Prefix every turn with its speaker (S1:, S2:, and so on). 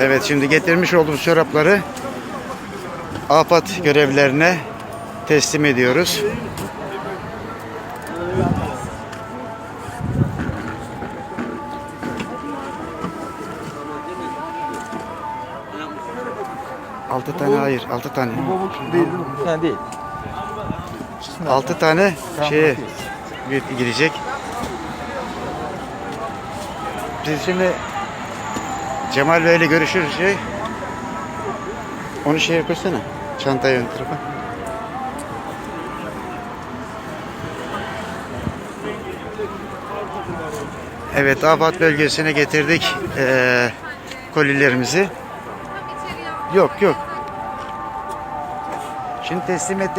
S1: Evet şimdi getirmiş olduğumuz çorapları AFAD görevlilerine teslim ediyoruz. Altı tane hayır, altı tane.
S2: Sen değil.
S1: Altı tane şeye bir- girecek. Biz şimdi Cemal Bey'le görüşürüz şey. Onu şeye koysana. Çantayı ön tarafa. Evet, Afat bölgesine getirdik eee kolilerimizi. Yok yok. Şimdi teslim ettik.